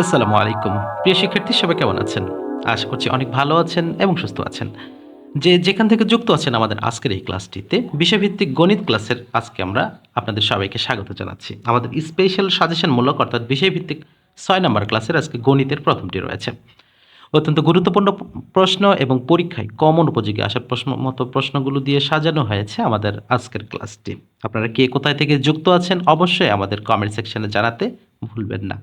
আসসালামু আলাইকুম। প্রিয় শিক্ষার্থী, সবাই কেমন আছেন? আশা করছি অনেক ভালো আছেন এবং সুস্থ আছেন। যে যেখান থেকে যুক্ত আছেন আমাদের আজকের এই ক্লাসটিতে, বিষয়ভিত্তিক গণিত ক্লাসের আজকে আমরা আপনাদের সবাইকে স্বাগত জানাচ্ছি। আমাদের স্পেশাল সাজেশনমূলক অর্থাৎ বিষয়ভিত্তিক ছয় নম্বর ক্লাসের আজকে গণিতের প্রথমটি রয়েছে। অত্যন্ত গুরুত্বপূর্ণ প্রশ্ন এবং পরীক্ষায় কমন উপযোগী আসার প্রশ্ন মতো প্রশ্নগুলো দিয়ে সাজানো হয়েছে আমাদের আজকের ক্লাসটি। আপনারা কে কোথায় থেকে যুক্ত আছেন, অবশ্যই আমাদের কমেন্ট সেকশনে জানাতে ভুলবেন না।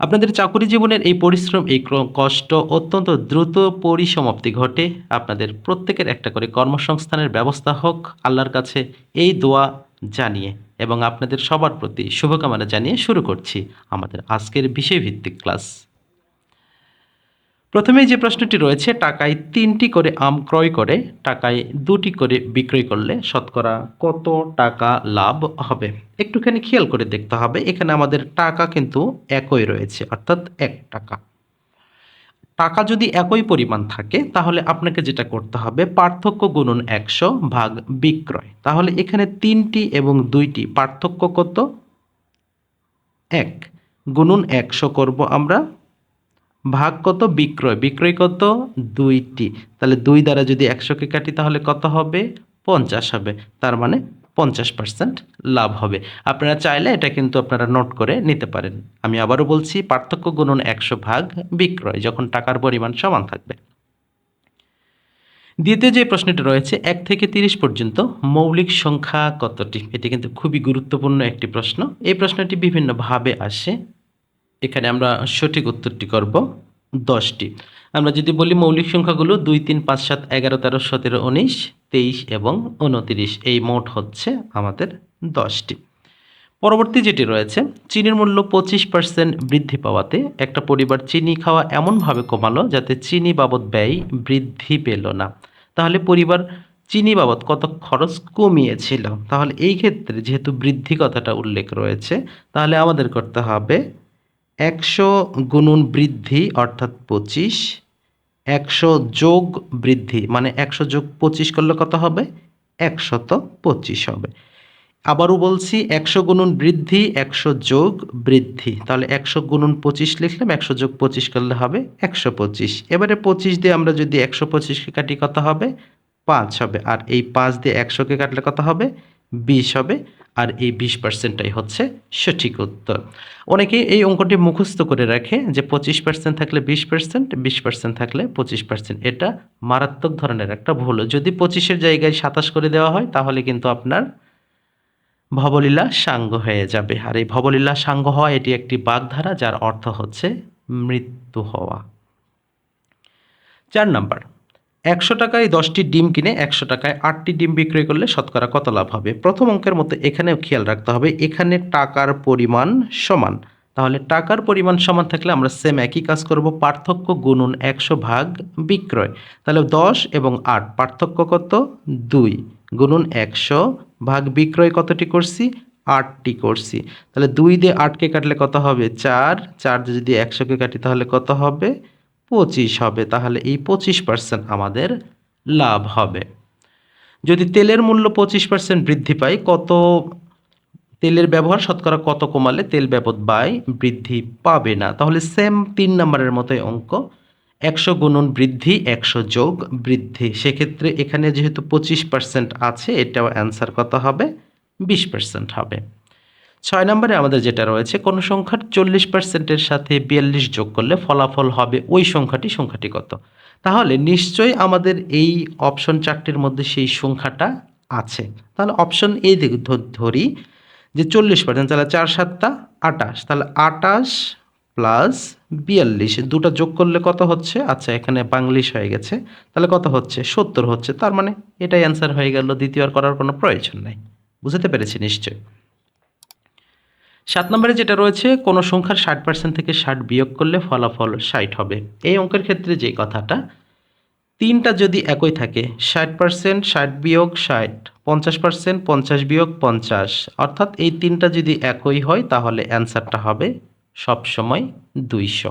আপনাদের চাকরি জীবনের এই পরিশ্রম, এই কষ্ট অত্যন্ত দ্রুত পরিসমাপ্তি ঘটে। আপনাদের প্রত্যেকের একটা করে কর্মসংস্থানের ব্যবস্থা হোক। আল্লাহর কাছে এই দোয়া জানিয়ে এবং আপনাদের সবার প্রতি শুভকামনা জানিয়ে শুরু করছি আমাদের আজকের বিষয়ভিত্তিক ক্লাস। প্রথমে যে প্রশ্নটি রয়েছে, টাকায় তিনটি করে আম ক্রয় করে, টাকায় দুটি করে বিক্রয় করলে শতকরা কত টাকা লাভ হবে? একটুখানি খেয়াল করে দেখতে হবে, এখানে আমাদের টাকা কিন্তু একই রয়েছে, অর্থাৎ এক টাকা। টাকা যদি একই পরিমাণ থাকে, তাহলে আপনাকে যেটা করতে হবে, পার্থক্য গুণন একশো ভাগ বিক্রয়। তাহলে এখানে তিনটি এবং দুইটি, পার্থক্য কত? এক। গুণন একশো করব আমরা ভাগ কত? বিক্রয়। বিক্রয় কত? দুইটি। তাহলে দুই দ্বারা যদি একশোকে কাটি, তাহলে কত হবে? পঞ্চাশ হবে। তার মানে পঞ্চাশ পার্সেন্ট লাভ হবে। আপনারা চাইলে এটা কিন্তু আপনারা নোট করে নিতে পারেন। আমি আবারও বলছি, পার্থক্য গুণন একশো ভাগ বিক্রয়, যখন টাকার পরিমাণ সমান থাকবে। দ্বিতীয় যে প্রশ্নটি রয়েছে, এক থেকে তিরিশ পর্যন্ত মৌলিক সংখ্যা কতটি? এটি কিন্তু খুবই গুরুত্বপূর্ণ একটি প্রশ্ন। এই প্রশ্নটি বিভিন্নভাবে আসে। এখানে আমরা সঠিক উত্তরটি করব দশটি। আমরা যদি বলি মৌলিক সংখ্যাগুলো দুই, তিন, পাঁচ, সাত, এগারো, তেরো, সতেরো, উনিশ, তেইশ এবং উনতিরিশ, এই মোট হচ্ছে আমাদের দশটি। পরবর্তী যেটি রয়েছে, চিনির মূল্য পঁচিশ পার্সেন্ট বৃদ্ধি পাওয়াতে একটা পরিবার চিনি খাওয়া এমনভাবে কমালো যাতে চিনি বাবদ ব্যয় বৃদ্ধি পেল না। তাহলে পরিবার চিনি বাবদ কত খরচ কমিয়েছিল? তাহলে এই ক্ষেত্রে যেহেতু বৃদ্ধি কথাটা উল্লেখ রয়েছে, তাহলে আমাদের করতে হবে একশো গুণন বৃদ্ধি অর্থাৎ পঁচিশ, একশো যোগ বৃদ্ধি মানে একশো যোগ পঁচিশ করলে কত হবে? একশত পঁচিশ হবে। আবারও বলছি, একশো গুণন বৃদ্ধি, একশো যোগ বৃদ্ধি। তাহলে একশো গুণন পঁচিশ লিখলাম, একশো যোগ পঁচিশ করলে হবে একশো পঁচিশ। এবারে পঁচিশ দিয়ে আমরা যদি একশো পঁচিশকে কাটি কত হবে? পাঁচ হবে। আর এই পাঁচ দিয়ে একশোকে কাটলে কত হবে? বিশ হবে। আর এই বিশ পার্সেন্টটাই হচ্ছে সঠিক উত্তর। অনেকেই এই অঙ্কটি মুখস্থ করে রাখে যে পঁচিশ পার্সেন্ট থাকলে বিশ পার্সেন্ট বিশ পার্সেন্ট থাকলে পঁচিশ পার্সেন্ট। এটা মারাত্মক ধরনের একটা ভুল। যদি পঁচিশের জায়গায় সাতাশ করে দেওয়া হয়, তাহলে কিন্তু আপনার ভবলীলা সাঙ্গ হয়ে যাবে। আর এই ভবলীলা সাঙ্গ হওয়া এটি একটি বাগধারা, যার অর্থ হচ্ছে মৃত্যু হওয়া। চার নাম্বার একশো টাকায় দশটি ডিম কিনে একশো টাকায় আটটি ডিম বিক্রয় করলে শতকরা কত লাভ হবে? প্রথম অঙ্কের মতো এখানেও খেয়াল রাখতে হবে, এখানে টাকার পরিমাণ সমান। তাহলে টাকার পরিমাণ সমান থাকলে আমরা সেম একই কাজ করব, পার্থক্য গুণন একশো ভাগ বিক্রয়। তাহলে দশ এবং আট, পার্থক্য কত? দুই। গুণন একশো ভাগ বিক্রয় কতটি করছি? আটটি করছি। তাহলে দুই দিয়ে আটকে কাটলে কত হবে? চার। চার যদি একশোকে কাটি তাহলে কত হবে? পঁচিশ হবে, তাহলে এই পঁচিশ পার্সেন্ট আমাদের লাভ হবে। যদি তেলের মূল্য পঁচিশ পার্সেন্ট বৃদ্ধি পায়, কত তেলের ব্যবহার শতকরা কত কমালে তেল ব্যবহার ব্যয় বৃদ্ধি পাবে না। তাহলে সেম তিন নম্বরের মতোই অঙ্ক, একশো গুণন বৃদ্ধি, একশো যোগ বৃদ্ধি। সেক্ষেত্রে এখানে যেহেতু পঁচিশ পার্সেন্ট আছে, এটাও অ্যান্সার কত হবে? বিশ পার্সেন্ট হবে। ছয় নম্বরে আমাদের যেটা রয়েছে, কোনো সংখ্যার চল্লিশ পার্সেন্টের সাথে বিয়াল্লিশ যোগ করলে ফলাফল হবে ওই সংখ্যাটি সংখ্যাটি কত? তাহলে নিশ্চয়ই আমাদের এই অপশন চারটির মধ্যে সেই সংখ্যাটা আছে। তাহলে অপশন এ ধরি যে চল্লিশ পার্সেন্ট তাহলে চার সাতটা আটাশ, তাহলে আটাশ প্লাস বিয়াল্লিশ দুটো যোগ করলে কত হচ্ছে? আচ্ছা এখানে বাংলিশ হয়ে গেছে, তাহলে কত হচ্ছে? সত্তর হচ্ছে, তার মানে এটাই অ্যান্সার হয়ে গেল দ্বিতীয়বার করার কোনো প্রয়োজন নাই। বুঝতে পেরেছি নিশ্চয়ই। সাত নম্বরে যেটা রয়েছে, কোনো সংখ্যার ষাট পার্সেন্ট থেকে ষাট বিয়োগ করলে ফলাফল ষাট হবে। এই অঙ্কের ক্ষেত্রে যে কথাটা, তিনটা যদি একই থাকে, ষাট পার্সেন্ট ষাট বিয়োগ ষাট, পঞ্চাশ পার্সেন্ট পঞ্চাশ বিয়োগ পঞ্চাশ, অর্থাৎ এই তিনটা যদি একই হয়, তাহলে অ্যান্সারটা হবে সবসময় দুইশো।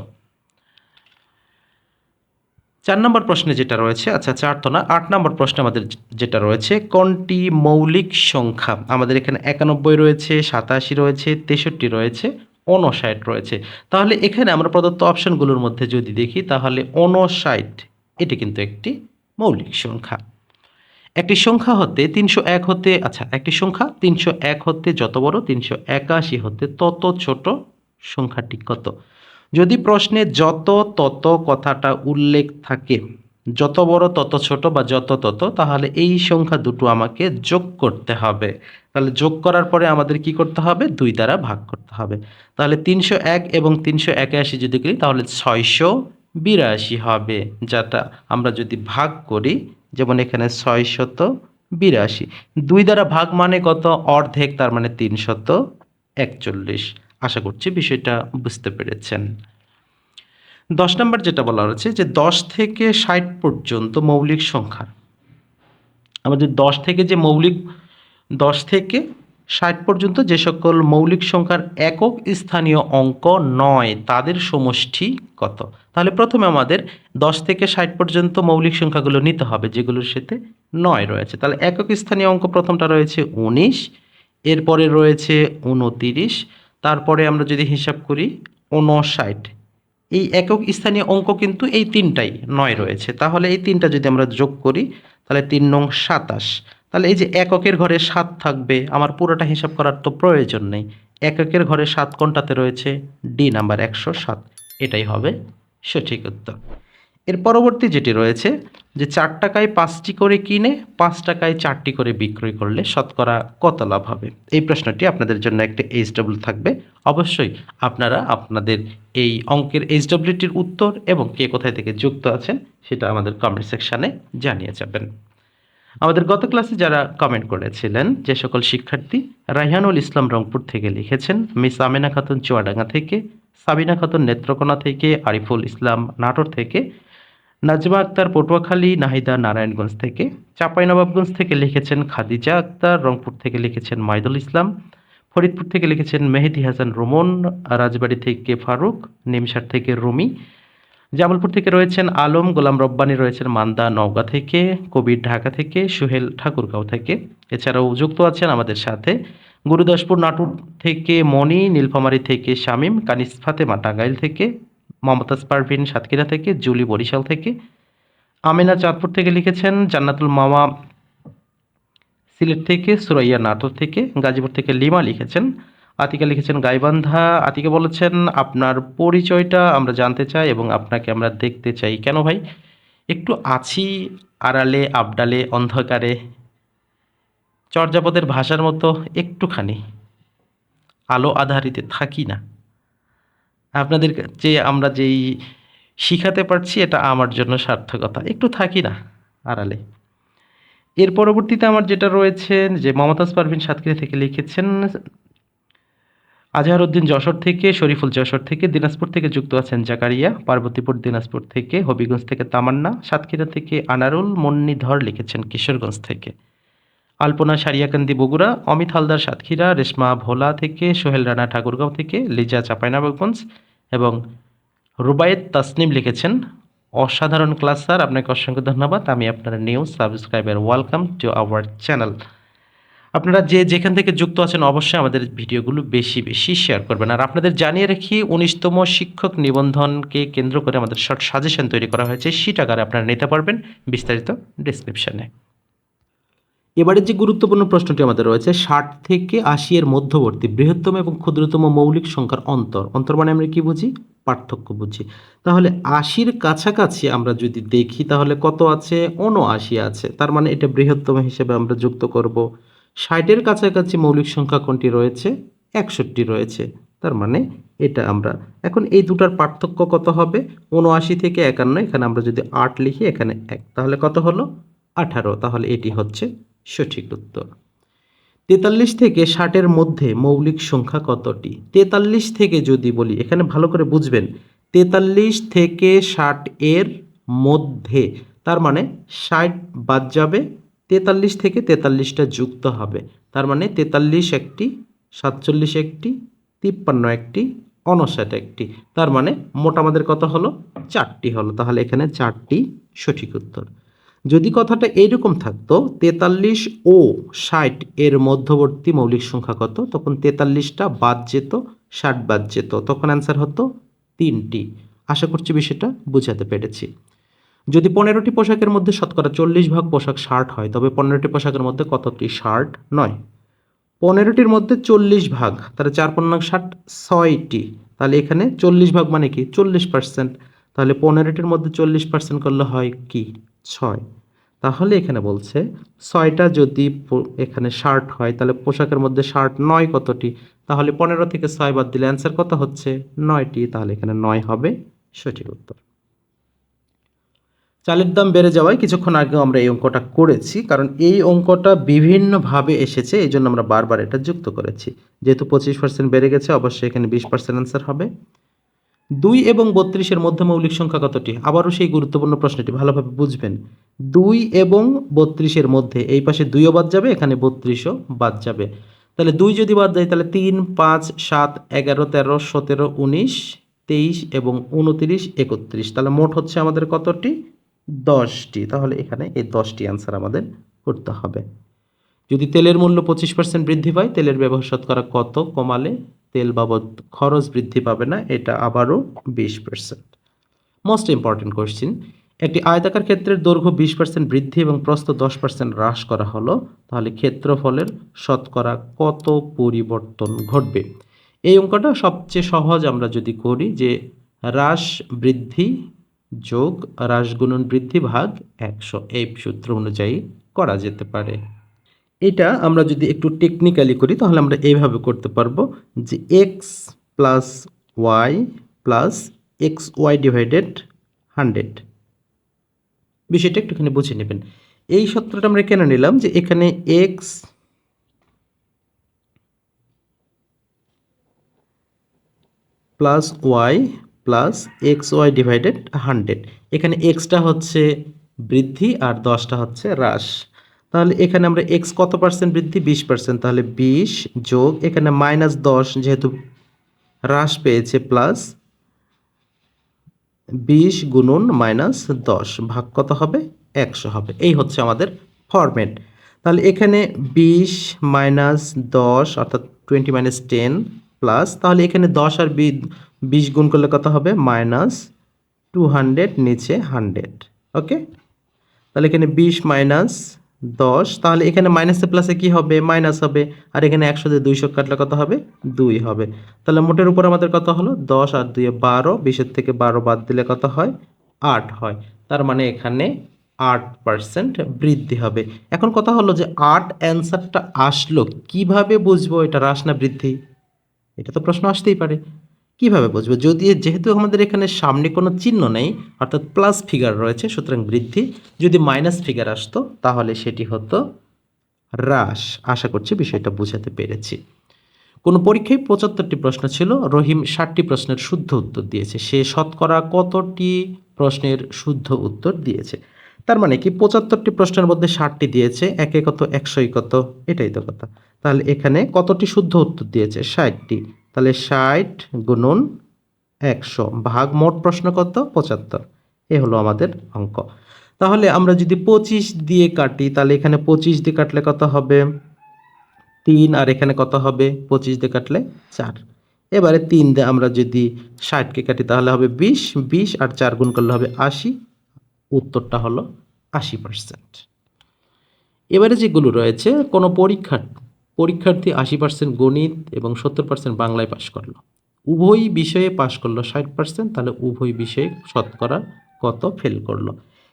চার নম্বর প্রশ্নে যেটা রয়েছে আচ্ছা চার তো না, আট নম্বর প্রশ্নে আমাদের যেটা রয়েছে, কোনটি মৌলিক সংখ্যা? আমাদের এখানে একানব্বই রয়েছে, সাতাশি রয়েছে, তেষট্টি রয়েছে উনষাট রয়েছে। তাহলে এখানে আমরা প্রদত্ত অপশনগুলোর মধ্যে যদি দেখি, তাহলে উনষাট এটি কিন্তু একটি মৌলিক সংখ্যা। একটি সংখ্যা হতে তিনশো এক হতে আচ্ছা একটি সংখ্যা তিনশো এক হতে যত বড়, তিনশো একাশি হতে তত ছোট সংখ্যাটি কত? যদি প্রশ্নে যত তত কথাটা উল্লেখ থাকে, যত বড় তত ছোট বা যত তত, তাহলে এই সংখ্যা দুটো আমাকে যোগ করতে হবে। তাহলে যোগ করার পরে আমাদের কি করতে হবে? দুই দ্বারা ভাগ করতে হবে। তাহলে তিনশো এক এবং তিনশো একাশি যদি করি, তাহলে ছয়শো বিরাশি হবে, যেটা আমরা যদি ভাগ করি, যেমন এখানে ছয়শত বিরাশি। দুই দ্বারা ভাগ মানে কত? অর্ধেক, তার মানে তিনশত একচল্লিশ। আশা করছি বিষয়টা বুঝতে পেরেছেন। দশ নম্বর যেটা বলা হচ্ছে যে দশ থেকে ষাট পর্যন্ত মৌলিক সংখ্যা। আমাদের দশ থেকে যে মৌলিক, দশ থেকে ষাট পর্যন্ত যে সকল মৌলিক সংখ্যার একক স্থানীয় অঙ্ক নয়, তাদের সমষ্টি কত? তাহলে প্রথমে আমাদের দশ থেকে ষাট পর্যন্ত মৌলিক সংখ্যাগুলো নিতে হবে, যেগুলোর সাথে নয় রয়েছে। তাহলে একক স্থানীয় অঙ্ক প্রথমটা রয়েছে উনিশ, এরপরে রয়েছে উনতিরিশ তারপরে আমরা যদি হিসাব করি উনষাট এই একক স্থানীয় অঙ্ক কিন্তু এই তিনটাই নয় রয়েছে। তাহলে এই তিনটা যদি আমরা যোগ করি, তাহলে তিন নং সাতাশ। তাহলে এই যে এককের ঘরে সাত থাকবে, আমার পুরোটা হিসাব করার তো প্রয়োজন নেই। এককের ঘরে সাত কোনটাতে রয়েছে? ডি নাম্বার একশো সাত। এটাই হবে সঠিক উত্তর। এর পরবর্তী যেটি রয়েছে, যে চার টাকায় পাঁচটি করে কিনে, পাঁচ টাকায় চারটি করে বিক্রয় করলে শতকরা কত লাভ হবে? এই প্রশ্নটি আপনাদের জন্য একটা এইচ ডব্লিউ থাকবে। অবশ্যই আপনারা আপনাদের এই অঙ্কের এইচ ডব্লিউটির উত্তর এবং কে কোথায় থেকে যুক্ত আছেন, সেটা আমাদের কমেন্ট সেকশানে জানিয়ে যাবেন। আমাদের গত ক্লাসে যারা কমেন্ট করেছিলেন, যে সকল শিক্ষার্থী, রাইহানুল ইসলাম রংপুর থেকে লিখেছেন, মিস আমেনা খাতুন চুয়াডাঙ্গা থেকে, সাবিনা খাতুন নেত্রকোনা থেকে, আরিফুল ইসলাম নাটোর থেকে নাজমা আক্তার পটুয়াখালী, নাহিদা নারায়ণগঞ্জ থেকে, চাঁপাইনবাবগঞ্জ থেকে লিখেছেন খাদিজা আক্তার, রংপুর থেকে লিখেছেন মাইদুল ইসলাম, ফরিদপুর থেকে লিখেছেন মেহেদি হাসান রোমন, রাজবাড়ি থেকে ফারুক, নিমসার থেকে রুমি, জামালপুর থেকে রয়েছেন আলম, গোলাম রব্বানি রয়েছেন মান্দা নওগাঁ থেকে, কবির ঢাকা থেকে, সোহেল ঠাকুরগাঁও থেকে। এছাড়াও যুক্ত আছেন আমাদের সাথে গুরুদাসপুর নাটুর থেকে মণি, নীলফামারী থেকে শামীম কানিস ফাতেমা টাঙ্গাইল থেকে মমতাজ পারভিন সাতক্ষীরা থেকে, জুলি বরিশাল থেকে। আমেনা চাঁদপুর থেকে লিখেছেন জান্নাতুল মামা সিলেট থেকে, সুরাইয়া নাটোর থেকে, গাজীপুর থেকে লিমা লিখেছেন। আতিকা লিখেছেন গাইবান্ধা। আতিকা বলেছেন, আপনার পরিচয়টা আমরা জানতে চাই এবং আপনাকে আমরা দেখতে চাই। কেন ভাই? একটু আছি আড়ালে, আবডালে, অন্ধকারে। চর্যাপদের ভাষার মতো একটুখানি। আলো আধারিতে থাকি না। আপনাদের যে আমরা যেই শিখাতে পারছি এটা আমার জন্য সার্থকতা। একটু থাকি না আড়ালে। এর পরবর্তীতে আমার যেটা রয়েছে যে মমতাজ পারভিন সাতক্ষীরা থেকে লিখেছেন, আজহারউদ্দিন যশোর থেকে, শরীফুল যশোর থেকে, দিনাজপুর থেকে যুক্ত আছেন জাকারিয়া, পার্বতীপুর দিনাজপুর থেকে, হবিগঞ্জ থেকে তামান্না, সাতক্ষীরা থেকে আনারুল, মন্নিধর লিখেছেন কিশোরগঞ্জ থেকে। আলপনা সারিয়াকান্দি বগুড়া, অমিত হালদার সাতক্ষীরা, রেশমা ভোলা থেকে, সোহেল রানা ঠাকুরগাঁও থেকে, লিজা চাপাইনবাবগঞ্জ এবং রুবায়েত তাসনিম লিখেছেন, অসাধারণ ক্লাস স্যার, আপনাকে অসংখ্য ধন্যবাদ। আমি আপনার new subscriber welcome to our channel আপনারা যে যেখান থেকে যুক্ত আছেন, অবশ্যই আমাদের ভিডিওগুলো বেশি বেশি শেয়ার করবেন। আর আপনাদের জানিয়ে রাখি, উনিশতম শিক্ষক নিবন্ধনকে কেন্দ্র করে আমাদের শর্ট সাজেশন তৈরি করা হয়েছে। সেটা আকারে আপনারা নিতে পারবেন বিস্তারিত ডিসক্রিপশনে এবারে যে গুরুত্বপূর্ণ প্রশ্নটি আমাদের রয়েছে, ষাট থেকে আশি এর মধ্যবর্তী বৃহত্তম এবং ক্ষুদ্রতম মৌলিক সংখ্যার অন্তর অন্তর মানে আমরা কি বুঝি? পার্থক্য বুঝি। তাহলে আশির কাছাকাছি আমরা যদি দেখি, তাহলে কত আছে? উনআশি আছে। তার মানে এটা বৃহত্তম হিসেবে আমরা যুক্ত করব। ষাটের কাছাকাছি মৌলিক সংখ্যা কোনটি রয়েছে? একষট্টি রয়েছে। তার মানে এটা আমরা, এখন এই দুটার পার্থক্য কত হবে? উনআশি থেকে একান্ন, এখানে আমরা যদি আট লিখি, এখানে এক। তাহলে কত হলো? আঠারো। তাহলে এটি হচ্ছে সঠিক উত্তর। তেতাল্লিশ থেকে ষাটের মধ্যে মৌলিক সংখ্যা কতটি? তেতাল্লিশ থেকে যদি বলি, এখানে ভালো করে বুঝবেন, তেতাল্লিশ থেকে ষাট এর মধ্যে, তার মানে ষাট বাদ যাবে, তেতাল্লিশ থেকে তেতাল্লিশটা যুক্ত হবে, তার মানে তেতাল্লিশ একটি, সাতচল্লিশ একটি, তিপ্পান্ন একটি, অনষাট একটি, তার মানে মোট আমাদের কত হলো? চারটি হলো। তাহলে এখানে চারটি সঠিক উত্তর। যদি কথাটা এইরকম থাকতো, তেতাল্লিশ ও ষাট এর মধ্যবর্তী মৌলিক সংখ্যা কত? তখন তেতাল্লিশটা বাদ যেত, ষাট বাদ যেত। তখন অ্যান্সার হতো তিনটি। আশা করছি বিষয়টা বোঝাতে পেরেছি। যদি পনেরোটি পোশাকের মধ্যে শতকরা চল্লিশ ভাগ পোশাক শার্ট হয়, তবে পনেরোটি পোশাকের মধ্যে কতটি শার্ট নয়? পনেরোটির মধ্যে চল্লিশ ভাগ, তাহলে চার পনেরো ষাট, ছয়টি। তাহলে এখানে চল্লিশ ভাগ মানে কি? চল্লিশ পার্সেন্ট তাহলে পনেরোটির মধ্যে চল্লিশ পার্সেন্ট করলে হয় কি? ছয়। তাহলে এখানে বলছে, ছয়টা যদি এখানে শার্ট হয়, তাহলে পোশাকের মধ্যে শার্ট নয় কতটি? তাহলে পনেরো থেকে ছয় বাদ দিলে অ্যান্সার কত হচ্ছে? নয়টি। তাহলে এখানে নয় হবে সঠিক উত্তর। চালের দাম বেড়ে যাওয়ায় কিছুক্ষণ আগেও আমরা এই অঙ্কটা করেছি, কারণ এই অঙ্কটা বিভিন্নভাবে এসেছে এই জন্য আমরা বারবার এটা যুক্ত করেছি। যেহেতু পঁচিশ পার্সেন্ট বেড়ে গেছে, অবশ্যই এখানে বিশ পার্সেন্ট অ্যান্সার হবে। দুই এবং বত্রিশের মধ্যে মৌলিক সংখ্যা কতটি? আবারও সেই গুরুত্বপূর্ণ প্রশ্নটি ভালোভাবে বুঝবেন। দুই এবং বত্রিশের মধ্যে এই পাশে দুইও বাদ যাবে, এখানে বত্রিশও বাদ যাবে। তাহলে দুই যদি বাদ যায় তাহলে তিন, পাঁচ, সাত, এগারো, তেরো, সতেরো, উনিশ, তেইশ এবং উনতিরিশ, একত্রিশ। তাহলে মোট হচ্ছে আমাদের কতটি? দশটি। তাহলে এখানে এই দশটি অ্যান্সার আমাদের করতে হবে। যদি তেলের মূল্য পঁচিশ পার্সেন্ট বৃদ্ধি পায়, তেলের ব্যবহার শতকরা কত? কমালে তেল বাবদ খরচ বৃদ্ধি পাবে না, এটা আবারও বিশ পার্সেন্ট মোস্ট ইম্পর্টেন্ট কোশ্চিন একটি আয়তাকার ক্ষেত্রের দৈর্ঘ্য বিশ পার্সেন্ট বৃদ্ধি এবং প্রস্থ দশ পার্সেন্ট হ্রাস করা হলো, তাহলে ক্ষেত্রফলের শতকরা কত পরিবর্তন ঘটবে? এই অঙ্কটা সবচেয়ে সহজ আমরা যদি করি যে হ্রাস বৃদ্ধি যোগ হ্রাস গুণন বৃদ্ধি ভাগ একশো। এই সূত্র অনুযায়ী করা যেতে পারে। এটা আমরা যদি একটু টেকনিক্যালি করি, তাহলে আমরা এইভাবে করতে পারব যে X plus Y plus X Y divided hundred বিষয়টা একটুখানি বুঝে নেবেন। এই সূত্রটা আমরা কেন নিলাম? যে এখানে X plus Y plus X Y divided hundred এখানে এক্সটা হচ্ছে বৃদ্ধি আর দশটা হচ্ছে হ্রাস। তাহলে এখানে আমরা এক্স কত পার্সেন্ট বৃদ্ধি? বিশ পার্সেন্ট তাহলে বিশ যোগ, এখানে মাইনাস দশ যেহেতু হ্রাস পেয়েছে প্লাস বিশ গুণন মাইনাস দশ ভাগ কত হবে? একশো হবে। এই হচ্ছে আমাদের ফরম্যাট তাহলে এখানে বিশ মাইনাস দশ, অর্থাৎ টোয়েন্টি মাইনাস টেন প্লাস তাহলে এখানে দশ আর বিশ গুণ করলে কত হবে? মাইনাস টু হান্ড্রেড নিচে হান্ড্রেড ওকে তাহলে এখানে বিশ মাইনাস দশ, তাহলে এখানে মাইনাসে প্লাসে কি হবে? মাইনাস হবে। আর এখানে একশো দিয়ে দুইশো কাটলে কত হবে? দুই হবে। তাহলে মোটের উপর আমাদের কত হলো? দশ আর দুইয়ে বারো, বিশের থেকে বারো বাদ দিলে কত হয়? আট হয়। তার মানে এখানে আট পার্সেন্ট বৃদ্ধি হবে। এখন কথা হলো যে আট অ্যান্সারটা আসলো, কীভাবে বুঝব এটা? হ্রাস না বৃদ্ধি? এটা তো প্রশ্ন আসতেই পারে। কীভাবে বুঝব? যদি যেহেতু আমাদের এখানে সামনে কোনো চিহ্ন নেই, অর্থাৎ প্লাস ফিগার রয়েছে, সুতরাং বৃদ্ধি, যদি মাইনাস ফিগার আসতো, তাহলে সেটি হতো হ্রাস। আশা করছি বিষয়টা বোঝাতে পেরেছি। কোনো পরীক্ষায় পঁচাত্তরটি প্রশ্ন ছিল, রহিম ষাটটি প্রশ্নের শুদ্ধ উত্তর দিয়েছে। সে শতকরা কতটি প্রশ্নের শুদ্ধ উত্তর দিয়েছে? তার মানে কি, পঁচাত্তরটি প্রশ্নের মধ্যে ষাটটি দিয়েছে, একে কত, একশোই কত, এটাই তো কথা। তাহলে এখানে কতটি শুদ্ধ উত্তর দিয়েছে? ষাটটি। তাহলে ষাট গুণন একশো ভাগ মোট প্রশ্ন কত? পঁচাত্তর। এ হলো আমাদের অঙ্ক। তাহলে আমরা যদি পঁচিশ দিয়ে কাটি, তাহলে এখানে পঁচিশ দিয়ে কাটলে কত হবে? তিন, আর এখানে কত হবে? পঁচিশ দিয়ে কাটলে চার। এবারে তিন দিয়ে আমরা যদি ষাটকে কাটি, তাহলে হবে বিশ। বিশ আর চার গুণ করলে হবে আশি। উত্তরটা হলো আশি পার্সেন্ট এবারে যেগুলো রয়েছে, কোনো পরীক্ষার পরীক্ষার্থী আশি পার্সেন্ট গণিত এবং সত্তর পার্সেন্ট বাংলায় পাশ করল। উভয় বিষয়ে পাশ করল ষাট পার্সেন্ট তাহলে উভয় বিষয়ে শতকরা কত ফেল করল?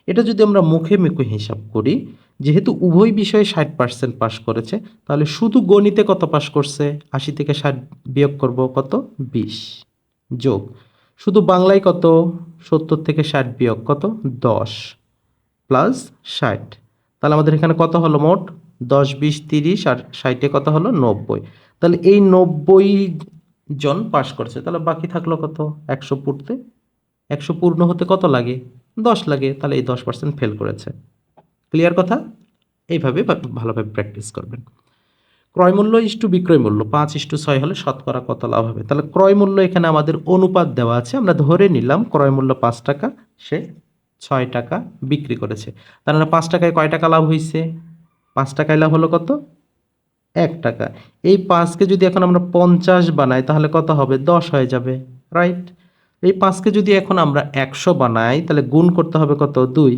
এটা যদি আমরা মুখে মুখে হিসাব করি, যেহেতু উভয় বিষয়ে ষাট পার্সেন্ট পাশ করেছে, তাহলে শুধু গণিতে কত পাশ করছে? আশি থেকে ষাট বিয়োগ করব কত? বিশ যোগ। শুধু বাংলায় কত? সত্তর থেকে ষাট বিয়োগ কত? দশ প্লাস ষাট। তাহলে আমাদের এখানে কত হলো মোট? দশ, বিশ, তিরিশ আর ষাটে কত হলো? নব্বই। তাহলে এই নব্বই জন পাশ করছে। তাহলে বাকি থাকল কত? একশো পড়তে একশো পূর্ণ হতে কত লাগে? দশ লাগে। তাহলে এই দশ পার্সেন্ট ফেল করেছে। ক্লিয়ার কথা? এইভাবে ভালোভাবে প্র্যাকটিস করবেন। ক্রয় মূল্য ইস্টু বিক্রয় মূল্য। পাঁচ ইস্টু ছয় হলে শতকরা কত লাভ হবে? তাহলে ক্রয় মূল্য এখানে আমাদের অনুপাত দেওয়া আছে। আমরা ধরে নিলাম ক্রয় মূল্য পাঁচ টাকা, সে ছয় টাকা বিক্রি করেছে। তার মানে পাঁচ টাকায় কয় টাকা লাভ হয়েছে পাঁচ টাকায় লাভ হলো কত? এক টাকা। এই পাঁচকে যদি এখন আমরা পঞ্চাশ বানাই, তাহলে কত হবে? দশ হয়ে যাবে রাইট এই পাঁচকে যদি এখন আমরা একশো বানাই, তাহলে গুণ করতে হবে কত? দুই।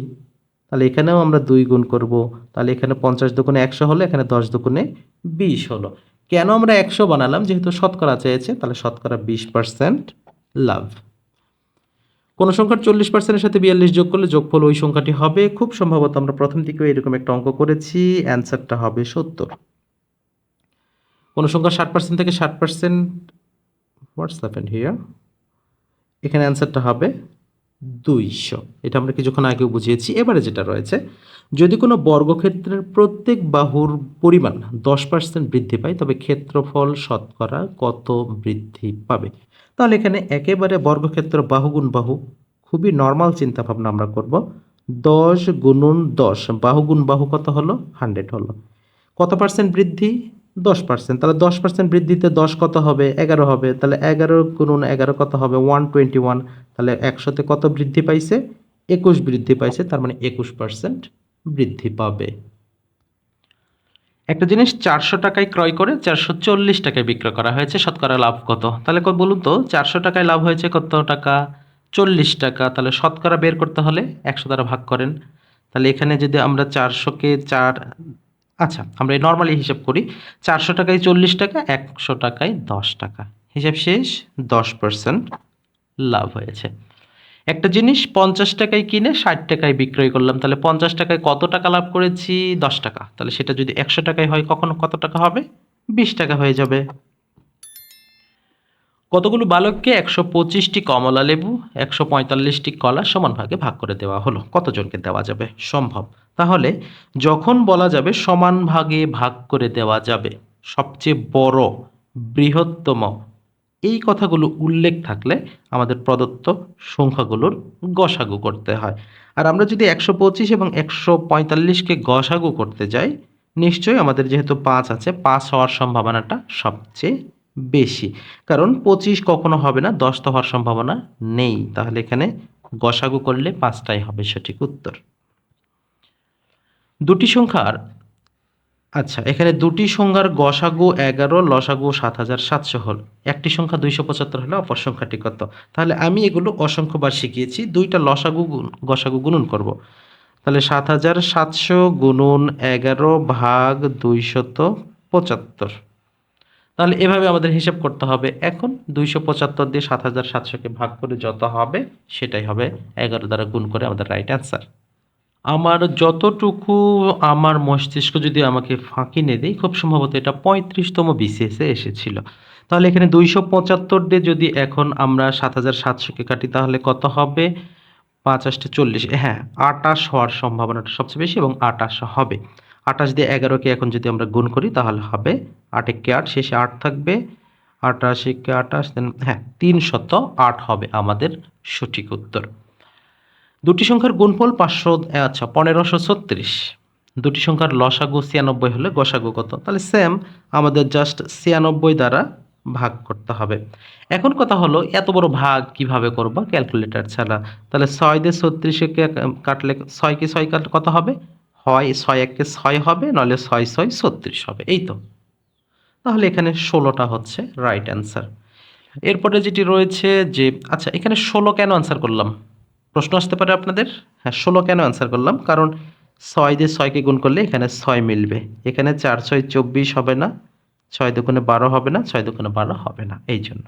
তাহলে এখানেও আমরা দুই গুণ করব। তাহলে এখানে পঞ্চাশ দোকানে একশো হলো, এখানে দশ দোকানে বিশ হলো। কেন আমরা একশো বানালাম? যেহেতু শতকরা চেয়েছে, তাহলে শতকরা বিশ পার্সেন্ট লাভ। কোন সংখ্যার চল্লিশ পার্সেন্টের সাথে বিয়াল্লিশ যোগ করলে যোগফল ওই সংখ্যাটি হবে। খুব সম্ভবত আমরা প্রথম থেকেও এরকম একটা অঙ্ক করেছি অ্যান্সারটা হবে সত্তর। কোন সংখ্যা ষাট পার্সেন্ট থেকে ষাট পার্সেন্ট হোয়াটস হ্যাপেন্ড হিয়ার এখানে অ্যান্সারটা হবে দুইশো। এটা আমরা কিছুক্ষণ আগেও বুঝিয়েছি। এবারে যেটা রয়েছে, যদি কোনো বর্গক্ষেত্রের প্রত্যেক বাহুর পরিমাণ দশ পার্সেন্ট বৃদ্ধি পায়, তবে ক্ষেত্রফল শতকরা কত বৃদ্ধি পাবে? তাহলে এখানে একেবারে বর্গক্ষেত্র বাহু গুণ বাহু, খুবই নর্মাল চিন্তা ভাবনা আমরা করব। দশ গুণন দশ, বাহু গুণ বাহু কত হলো? হান্ড্রেড হলো। কত পার্সেন্ট বৃদ্ধি? দশ পার্সেন্ট তাহলে দশ পার্সেন্ট বৃদ্ধিতে দশ কত হবে? এগারো হবে। তাহলে এগারো গুণন এগারো কত হবে? ওয়ান টোয়েন্টি ওয়ান তাহলে একশোতে কত বৃদ্ধি পাইছে? একুশ বৃদ্ধি পাইছে, তার মানে একুশ পার্সেন্ট বৃদ্ধি পাবে। একটা জিনিস চারশো টাকায় ক্রয় করে চারশো চল্লিশ টাকায় বিক্রয় করা হয়েছে, শতকরা লাভ কত? তাহলে বলুন তো, চারশো টাকায় লাভ হয়েছে কত টাকা? চল্লিশ টাকা, তাহলে শতকরা বের করতে হলে একশো দ্বারা ভাগ করেন। তাহলে এখানে যদি আমরা চারশোকে চার আচ্ছা আমরা নর্মালি হিসাব করি, চারশো টাকায় চল্লিশ টাকা, একশো টাকায় দশ টাকা। হিসাব শেষ, দশ পার্সেন্ট লাভ হয়েছে। একটা জিনিস পঞ্চাশ টাকায় কিনে ষাট টাকায় বিক্রয় করলাম, তাহলে পঞ্চাশ টাকায় কত টাকা লাভ করেছি? দশ টাকা। তাহলে সেটা যদি একশো টাকায় হয়, কখনো কত টাকা হবে? বিশ টাকা হয়ে যাবে। কতগুলো বালককে? একশো পঁচিশটি কমলা লেবু, একশো পঁয়তাল্লিশটি কলা সমান ভাগে ভাগ করে দেওয়া হলো। কতজনকে দেওয়া যাবে? সম্ভব। তাহলে যখন বলা যাবে সমান ভাগে ভাগ করে দেওয়া যাবে, সবচেয়ে বড়, বৃহত্তম এই কথাগুলো উল্লেখ থাকলে আমাদের প্রদত্ত সংখ্যাগুলোর গসাগু করতে হয়। আর আমরা যদি একশো পঁচিশ এবং একশো পঁয়তাল্লিশকে গসাগু করতে যাই, নিশ্চয়ই আমাদের যেহেতু পাঁচ আছে, পাঁচ হওয়ার সম্ভাবনাটা সবচেয়ে বেশি। কারণ পঁচিশ কখনো হবে না, দশ তো হওয়ার সম্ভাবনা নেই। তাহলে এখানে গসাগু করলে পাঁচটাই হবে সঠিক উত্তর। দুটি সংখ্যার আচ্ছা এখানে দুটি সংখ্যার গসাগু এগারো, লসাগু সাত হাজার সাতশো হল। একটি সংখ্যা দুইশো পঁচাত্তর হলে অপর সংখ্যাটি কত? তাহলে আমি এগুলো অসংখ্যবার শিখিয়েছি, দুইটা লসাগু গসাগু গুণন করব। তাহলে সাত হাজার সাতশো গুণন এগারো ভাগ দুইশত পঁচাত্তর। তাহলে এভাবে আমাদের হিসাব করতে হবে। এখন দুইশো পঁচাত্তর দিয়ে সাত হাজার সাতশোকে ভাগ করে যত হবে, সেটাই হবে এগারো দ্বারা গুণ করে আমাদের রাইট অ্যান্সার আমার যতটুকু আমার মস্তিষ্ক যদি আমাকে ফাঁকি নিয়ে দেয়, খুব সম্ভবত এটা পঁয়ত্রিশতম বিসিএসে এসেছিল। তাহলে এখানে দুইশো পঁচাত্তর দিয়ে যদি এখন আমরা সাত হাজার সাতশোকে কাটি, তাহলে কত হবে? পাঁচ আষ্টে চল্লিশ। হ্যাঁ আটাশ হওয়ার সম্ভাবনাটা সবচেয়ে বেশি এবং আটাশ হবে। আটাশ দিয়ে এগারোকে এখন যদি আমরা গুণ করি, তাহলে হবে আট একে আট, শেষে আট থাকবে। আটাশ একে আটাশ then হ্যাঁ তিনশত আট হবে আমাদের সঠিক উত্তর। দুটি সংখ্যার গুণফল পাঁচশো আচ্ছা পনেরোশো ছত্রিশ। দুটি সংখ্যার লসাগু ছিয়ানব্বই হলে গসাগু কত? তাহলে সেম আমাদের জাস্ট ছিয়ানব্বই দ্বারা ভাগ করতে হবে। এখন কথা হলো, এত বড় ভাগ কীভাবে করবা? ক্যালকুলেটর ছাড়া। তাহলে ছয় দিয়ে ছত্রিশে কাটলে ছয় কি ছয় কাটলে কত হবে? হয় ছয় একে ছয় হবে নলে ছয় ছয় ছত্রিশ হবে, এই তো। তাহলে এখানে ষোলোটা হচ্ছে রাইট অ্যান্সার এরপরে যেটি রয়েছে যে আচ্ছা এখানে ষোলো কেন অ্যান্সার করলাম? প্রশ্ন আসতে পারে আপনাদের। হ্যাঁ ষোলো কেন অ্যান্সার করলাম? কারণ ছয় দিয়ে ছয়কে গুণ করলে এখানে ছয় মিলবে। এখানে চার, ছয়, চব্বিশ হবে না। ছয় দুগুণে বারো হবে না, ছয় দুগুণে বারো হবে না, এই জন্য।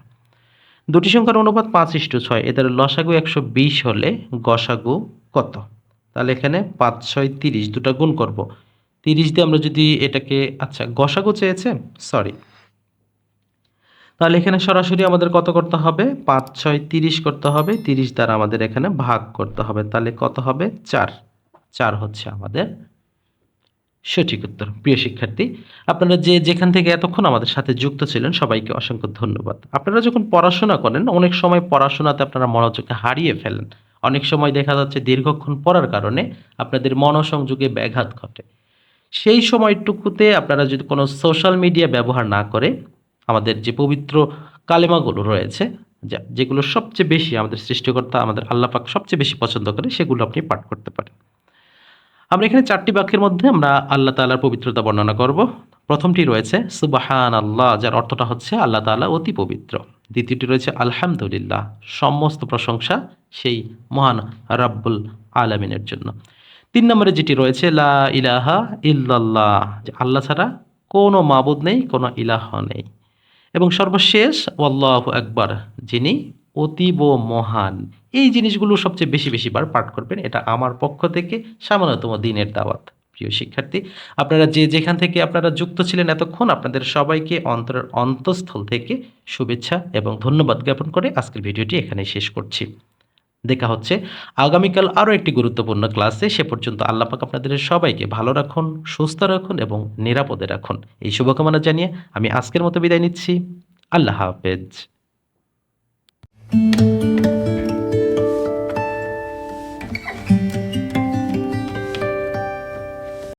দুটি সংখ্যার অনুপাত পাঁচ ইস্টু ছয়। এদের লসাগু একশো বিশ হলে গসাগু কত? তাহলে এখানে পাঁচ, ছয়, তিরিশ, দুটো গুণ করব। তিরিশ দিয়ে আমরা যদি এটাকে আচ্ছা গসাগু চেয়েছে? সরি তাহলে এখানে সরাসরি আমাদের কত করতে হবে? পাঁচ, ছয়, তিরিশ করতে হবে। তিরিশ দ্বারা আমাদের এখানে ভাগ করতে হবে। তাহলে কত হবে? চার। চার হচ্ছে আমাদের সঠিক উত্তর। প্রিয় শিক্ষার্থী, আপনারা যে যেখান থেকে এতক্ষণ আমাদের সাথে যুক্ত ছিলেন, সবাইকে অসংখ্য ধন্যবাদ। আপনারা যখন পড়াশোনা করেন, অনেক সময় পড়াশোনাতে আপনারা মনোযোগকে হারিয়ে ফেলেন। অনেক সময় দেখা যাচ্ছে দীর্ঘক্ষণ পড়ার কারণে আপনাদের মনোসংযোগে ব্যাঘাত ঘটে। সেই সময়টুকুতে আপনারা যদি কোনো সোশ্যাল মিডিয়া ব্যবহার না করে আমাদের যে পবিত্র কালেমাগুলো রয়েছে, যা, যেগুলো সবচেয়ে বেশি আমাদের সৃষ্টিকর্তা, আমাদের আল্লাহ পাক সবচেয়ে বেশি পছন্দ করে, সেগুলো আপনি পাঠ করতে পারেন। আমরা এখানে চারটি বাক্যের মধ্যে আমরা আল্লাহ তালার পবিত্রতা বর্ণনা করব। প্রথমটি রয়েছে সুবাহান আল্লাহ যার অর্থটা হচ্ছে আল্লাহ তাআলা অতি পবিত্র। দ্বিতীয়টি রয়েছে, আলহামদুলিল্লাহ, সমস্ত প্রশংসা সেই মহান রাব্বুল আলামিনের জন্য। তিন নম্বরে যেটি রয়েছে, লা ইলাহা ইল্লাল্লাহ, যে আল্লাহ ছাড়া কোনো মাবুদ নেই, কোনো ইলাহ নেই। এবং সর্বশেষ, আল্লাহ একবার যিনি অতীব মহান। এই জিনিসগুলো সবচেয়ে বেশি বেশি বার পাঠ করবেন, এটা আমার পক্ষ থেকে সামান্যতম দিনের দাওয়াত। প্রিয় শিক্ষার্থী, আপনারা যে যেখান থেকে আপনারা যুক্ত ছিলেন এতক্ষণ, আপনাদের সবাইকে অন্তরের অন্তঃস্থল থেকে শুভেচ্ছা এবং ধন্যবাদ জ্ঞাপন করে আজকের ভিডিওটি এখানে শেষ করছি। দেখা হচ্ছে। আগামীকাল আরও একটি গুরুত্বপূর্ণ ক্লাসে। সে পর্যন্ত আল্লাপাক আপনাদের সবাইকে ভালো রাখুন, সুস্থ রাখুন এবং নিরাপদে রাখুন। এই শুভকামনা জানিয়ে আমি আজকের মতো বিদায় নিচ্ছি। আল্লাহ হাফেজ।